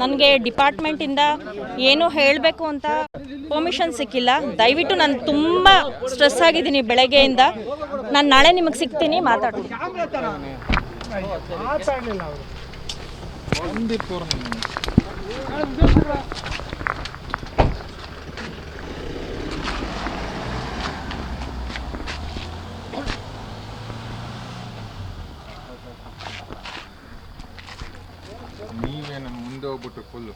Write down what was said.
ನನಗೆ ಡಿಪಾರ್ಟ್ಮೆಂಟಿಂದ ಏನು ಹೇಳಬೇಕು ಅಂತ ಪರ್ಮಿಷನ್ ಸಿಕ್ಕಿಲ್ಲ. ದಯವಿಟ್ಟು ನಾನು ತುಂಬ ಸ್ಟ್ರೆಸ್ ಆಗಿದ್ದೀನಿ ಬೆಳಗ್ಗೆಯಿಂದ. ನಾನು ನಾಳೆ ನಿಮಗೆ ಸಿಗ್ತೀನಿ, ಮಾತಾಡ್ತೀನಿ. ನೀವೇನು ಮುಂದೆ ಹೋಗ್ಬಿಟ್ಟು ಫುಲ್ಲು